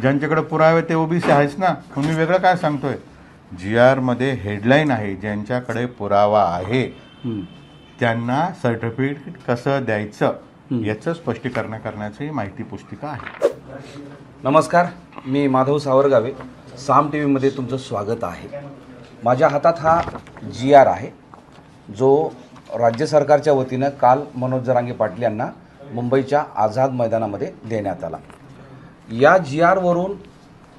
ज्यांच्याकडे पुरावे ते ओबीसी आहेच ना? मी वेगळं काय सांगतोय? जी आरमध्ये हेडलाईन आहे ज्यांच्याकडे पुरावा आहे त्यांना सर्टिफिकेट कसं द्यायचं याचं स्पष्टीकरण करण्याची माहिती पुस्तिका आहे. नमस्कार मी माधव सावरगावे. साम टी व्हीमध्ये तुमचं स्वागत आहे. माझ्या हातात हा जी आर आहे जो राज्य सरकारच्या वतीनं काल मनोज जरांगे पाटील यांना मुंबईच्या आझाद मैदानामध्ये देण्यात आला. या जी आरवरून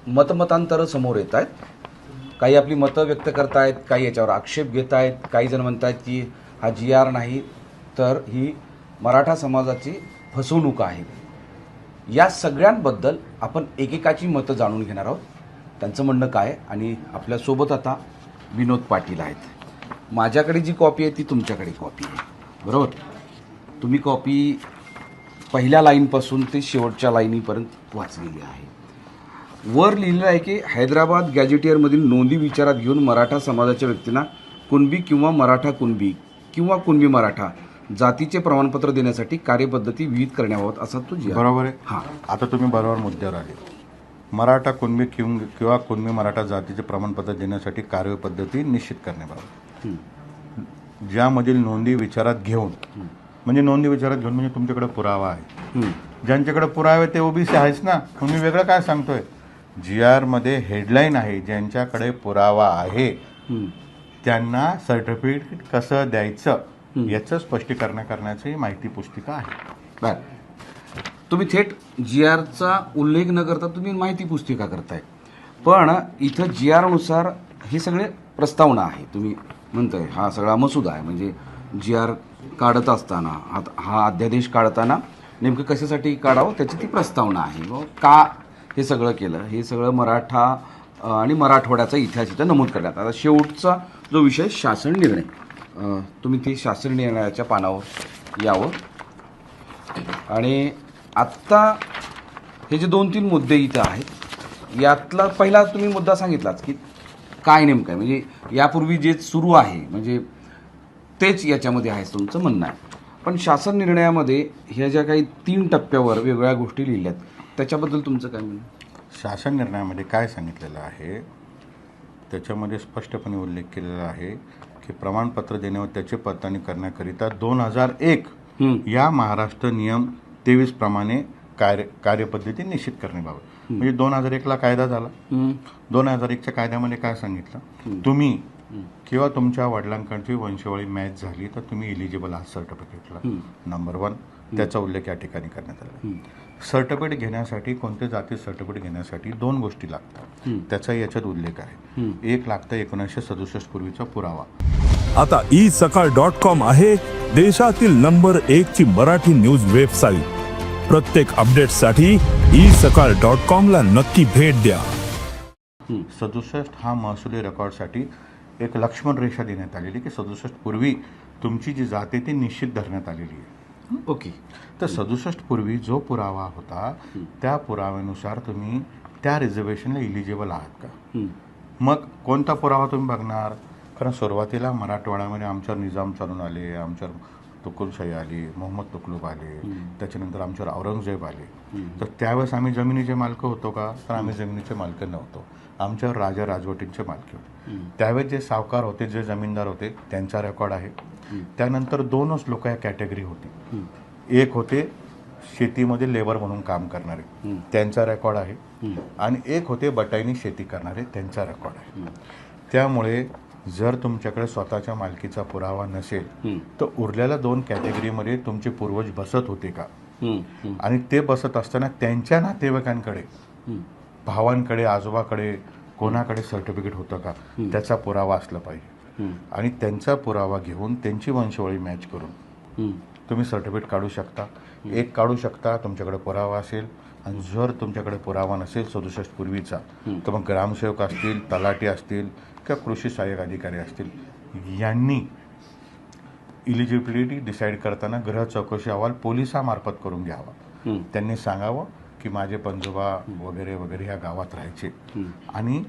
मतमतांतरं समोर येत आहेत काही आपली मतं व्यक्त करतायत काही याच्यावर आक्षेप घेत आहेत काही जण म्हणत आहेत की हा जी आर नाही तर ही मराठा समाजाची फसवणूक आहे. या सगळ्यांबद्दल आपण एकेकाची मतं जाणून घेणार आहोत. त्यांचं म्हणणं काय आणि आपल्यासोबत आता विनोद पाटील आहेत. माझ्याकडे जी कॉपी आहे ती तुमच्याकडे कॉपी आहे. बरोबर? तुम्ही कॉपी पहिल्या लाईनपासून ते शेवटच्या लाईनीपर्यंत वाचलेली आहे. वर लिहिलेलं आहे की हैदराबाद गॅजेटियरमधील नोंदी विचारात घेऊन मराठा समाजाच्या व्यक्तींना कुणबी किंवा मराठा कुणबी किंवा कुणबी मराठा जातीचे प्रमाणपत्र देण्यासाठी कार्यपद्धती विहित करण्याबाबत असा तो जी बरोबर आहे. हां. आता तुम्ही बरोबर मुद्द्यावर आले. मराठा कुणबी किंग किंवा कुणबी मराठा जातीचे प्रमाणपत्र देण्यासाठी कार्यपद्धती निश्चित करण्याबाबत. ज्यामधील नोंदी विचारात घेऊन म्हणजे नोंदी विचारात घेऊन म्हणजे तुमच्याकडे पुरावा आहे. ज्यांच्याकडे पुरावे ते ओबीसी आहेच ना. मग मी वेगळं काय सांगतोय? जी आरमध्ये हेडलाईन आहे ज्यांच्याकडे पुरावा आहे. त्यांना सर्टिफिकेट कसं द्यायचं याचं स्पष्टीकरण करण्याची माहिती पुस्तिका आहे. बर. तुम्ही थेट जी आरचा उल्लेख न करता तुम्ही माहिती पुस्तिका करताय. पण इथं जी आरनुसार हे सगळे प्रस्तावना आहे तुम्ही म्हणताय हा सगळा मसुदा आहे. म्हणजे जी आर काढत असताना हा हा अध्यादेश काढताना नेमकं कशासाठी काढावं? त्याची ती प्रस्तावना आहे. व का हे सगळं केलं? हे सगळं मराठा आणि मराठवाड्याचा इतिहास इथं नमूद करण्यात आता शेवटचा जो विषय शासन निर्णय. तुम्ही ते शासन निर्णयाच्या पानावर यावं. आणि आत्ता हे जे दोन तीन मुद्दे इथं आहेत यातला पहिला तुम्ही मुद्दा सांगितलाच की काय नेमकं आहे? म्हणजे यापूर्वी जे सुरू आहे म्हणजे तेच याच्यामध्ये आहे तुमचं म्हणणं आहे. पण शासन निर्णयामध्ये ह्या ज्या काही तीन टप्प्यावर वेगवेगळ्या गोष्टी लिहिल्यात त्याच्याबद्दल तुमचं काय म्हणणं शासन निर्णयामध्ये काय सांगितलेलं आहे त्याच्यामध्ये स्पष्टपणे उल्लेख केलेला आहे की प्रमाणपत्र देण्यावर त्याचे पडताळणी करण्याकरिता दोन हजार एक हं. या महाराष्ट्र नियम तेवीस प्रमाणे कार्य कार्यपद्धती निश्चित करण्याबाबत म्हणजे दोन हजार एकला कायदा झाला. दोन हजार एकच्या कायद्यामध्ये काय सांगितलं? तुम्ही किंवा तुमच्या वडिलांकडची वंशवळी मॅच झाली तर तुम्ही इलिजिबल आहात सर्टिफिकेटला नंबर वन त्याचा उल्लेख या ठिकाणी करण्यात आला सर्टिफिकेट घेण्यासाठी कोणते जाती सर्टिफिकेट घेण्यासाठी दोन गोष्टी लागतात. त्याचा याच्यात उल्लेख आहे. एक लागतं एकोणीसशे सदुसष्ट पूर्वीचा पुरावा. आता ई सकाळ डॉट कॉम आहे देशातील नंबर एक ची मराठी न्यूज वेबसाईट प्रत्येक अपडेटसाठी ई सकाळ डॉट कॉम ला नक्की भेट द्या. सदुसष्ट हा महसुली रेकॉर्डसाठी एक लक्ष्मण रेषा देण्यात आलेली की सदुसष्ट पूर्वी तुमची जी जात आहे ती निश्चित धरण्यात आलेली आहे. ओके. तर सदुसष्ट पूर्वी जो पुरावा होता त्या पुराव्यानुसार तुम्ही त्या रिझर्वेशनला इलिजिबल आहात का. मग कोणता पुरावा तुम्ही बघणार? कारण सुरुवातीला मराठवाड्यामध्ये आमच्यावर निजाम चालून आले आमच्यावर तुकुलशाही आली मोहम्मद तुकलूब आले त्याच्यानंतर आमच्यावर औरंगजेब आले. तर त्यावेळेस आम्ही जमिनीचे मालक होतो का? तर आम्ही जमिनीचे मालक नव्हतो. आमच्यावर राजा राजवटींचे मालकी होते. त्यावेळेस जे सावकार होते जे जमीनदार होते त्यांचा रेकॉर्ड आहे. त्यानंतर दोनच लोक या कॅटेगरी होती. एक होते शेतीमध्ये लेबर म्हणून काम करणारे. त्यांचा रेकॉर्ड आहे. आणि एक होते बटाईनी शेती करणारे त्यांचा रेकॉर्ड आहे. त्यामुळे जर तुमच्याकडे स्वतःच्या मालकीचा पुरावा नसेल तर उरलेल्या दोन कॅटेगरीमध्ये तुमचे पूर्वज बसत होते का. आणि ते बसत असताना त्यांच्या नातेवाईकांकडे भावांकडे आजोबाकडे कोणाकडे सर्टिफिकेट होतं का? त्याचा पुरावा असला पाहिजे. आणि त्यांचा पुरावा घेऊन त्यांची वंशवळी मॅच करून. तुम्ही सर्टिफिकेट काढू शकता. एक काढू शकता तुमच्याकडे पुरावा असेल. आणि जर तुमच्याकडे पुरावा नसेल सदुसष्ट पूर्वीचा तर मग ग्रामसेवक असतील तलाठी असतील किंवा कृषी सहाय्यक अधिकारी असतील यांनी इलिजिबिलिटी डिसाईड करताना ग्रह चौकशी अहवाल पोलिसामार्फत करून घ्यावा. त्यांनी सांगावं की माझे पंजोबा वगैरे वगैरे ह्या गावात राहायचे. आणि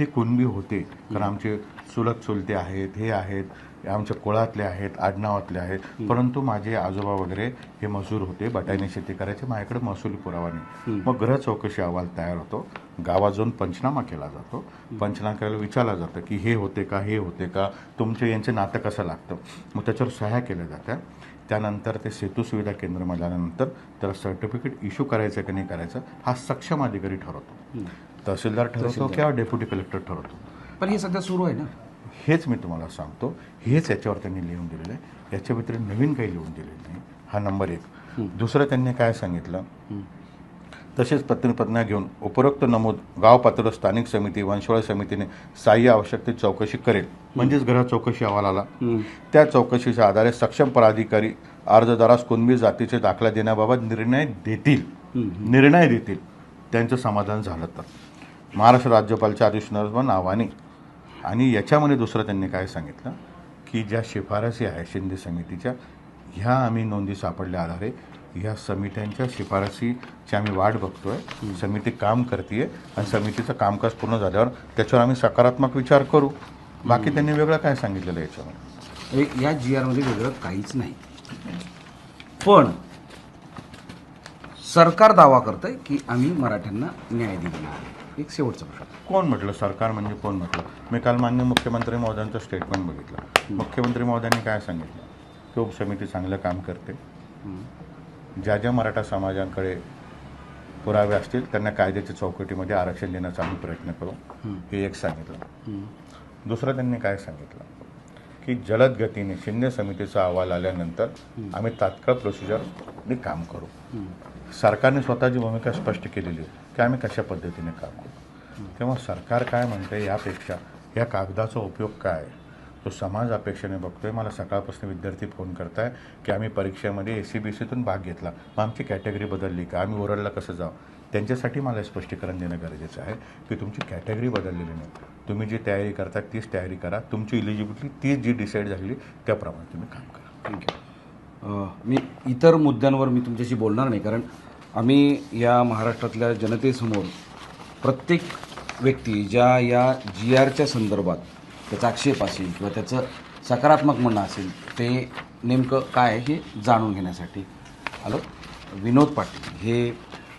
ते कुणबी होते. कारण आमचे चुलत चुलते आहेत हे आहेत आमच्या कुळातले आहेत आडनावातले आहेत. परंतु माझे आजोबा वगैरे हे मजूर होते बटाणे शेती करायचे माझ्याकडे महसुली पुरावा नाही मग ग्रह चौकशी अहवाल तयार होतो. गावात जाऊन पंचनामा केला जातो. पंचनामा करायला विचारलं जातं की हे होते का हे होते का तुमचे यांचे नातं कसं लागतं? मग त्याच्यावर सह्या केल्या जात्या. त्यानंतर ते सेतू सुविधा केंद्रामध्ये आल्यानंतर त्याला सर्टिफिकेट इश्यू करायचं की नाही करायचं हा सक्षम अधिकारी ठरवतो. तहसीलदार ठरवतो किंवा डेप्युटी कलेक्टर ठरवतो. पण हे सध्या सुरू आहे ना? हेच मी तुम्हाला सांगतो. हेच याच्यावर त्यांनी लिहून दिलेलं आहे. याच्या व्यतिरिक्त नवीन काही लिहून दिलेलं नाही. हा नंबर एक. दुसरं त्यांनी काय सांगितलं? तसेच पत्नीपत्न्या घेऊन उपरोक्त नमूद गाव पातळीवर स्थानिक समिती वंशवाळ समितीने सहाय्य आवश्यकते चौकशी करेल. म्हणजेच ग्रह चौकशी अहवाल आला. त्या चौकशीच्या आधारे सक्षम पदाधिकारी अर्जदारास कुणबी जातीचे दाखला देण्याबाबत निर्णय देतील. निर्णय देतील. त्यांचं समाधान झालं तर. महाराष्ट्र राज्यपालच्या आदेश नावाने. आणि याच्यामध्ये दुसरं त्यांनी काय सांगितलं? की ज्या शिफारसी आहेत शिंदे समितीच्या ह्या आम्ही नोंदी सापडल्या आधारे ह्या समित्यांच्या शिफारसीची आम्ही वाट बघतोय. समिती काम करते आणि समितीचं कामकाज पूर्ण झाल्यावर त्याच्यावर आम्ही सकारात्मक विचार करू. बाकी त्यांनी वेगळं काय सांगितलेलं आहे याच्यामध्ये हे- या जी आरमध्ये वेगळं काहीच नाही. पण सरकार दावा करतंय की आम्ही मराठ्यांना न्याय दिलेला आहे. एक शेवटचा प्रश्न. कोण म्हटलं? सरकार म्हणजे कोण म्हटलं? मी काल मान्य मुख्यमंत्री महोदयांचं स्टेटमेंट बघितलं. मुख्यमंत्री महोदयांनी काय सांगितलं? की उपसमिती चांगलं काम करते. ज्या ज्या मराठा समाजाकडे पुरावे असतील त्यांना कायद्याच्या चौकटीमध्ये आरक्षण देण्याचा आम्ही प्रयत्न करू. हे एक सांगितलं. दुसरं त्यांनी काय सांगितलं? की जलद गतीने शिंदे समितीचा अहवाल आल्यानंतर आम्ही तात्काळ प्रोसिजरने काम करू. सरकारने स्वतःची भूमिका स्पष्ट केलेली आहे. की आम्ही कशा पद्धतीने काम करू तेव्हा सरकार काय म्हणते यापेक्षा या कागदाचा उपयोग काय? तो समाज अपेक्षेने बघतोय. मला सकाळपासून विद्यार्थी फोन करताय की आम्ही परीक्षेमध्ये ए सी बी सीतून भाग घेतला. मग आमची कॅटेगरी बदलली का? आम्ही ओरडला कसं जाऊ त्यांच्यासाठी मला स्पष्टीकरण देणं गरजेचं आहे की तुमची कॅटेगरी बदललेली नाही. तुम्ही जी तयारी करता तीच तयारी करा. तुमची इलिजिबिलिटी तीच जी डिसाईड झालेली त्याप्रमाणे तुम्ही काम करा. थँक्यू मी इतर मुद्द्यांवर मी तुमच्याशी बोलणार नाही कारण आम्ही या महाराष्ट्रातल्या जनतेसमोर प्रत्येक व्यक्ती ज्या या जी आरच्या संदर्भात त्याचा आक्षेप असेल किंवा त्याचं सकारात्मक म्हणणं असेल ते नेमकं काय आहे हे जाणून घेण्यासाठी आलो. विनोद पाटील हे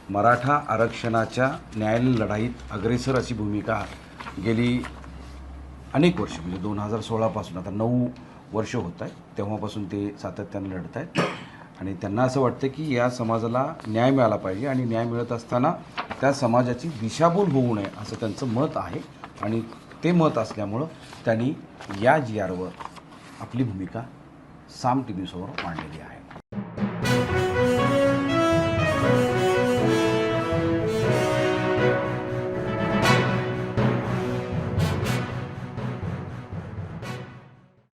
मराठा आरक्षणाच्या न्यायालयीन लढाईत अग्रेसर अशी भूमिका गेली अनेक वर्ष म्हणजे दोन हजार सोळापासून आता नऊ वर्ष होत आहे तेव्हापासून ते सातत्यानं लढत आहेत आणि त्यांना असं वाटतं की या समाजाला न्याय मिळाला पाहिजे आणि न्याय मिळत असताना त्या समाजाची दिशाभूल होऊ नये असं त्यांचं मत आहे. आणि ते मत असल्यामुळं त्यांनी या जी आरवर आपली भूमिका साम टी व्हीसमोर मांडलेली आहे.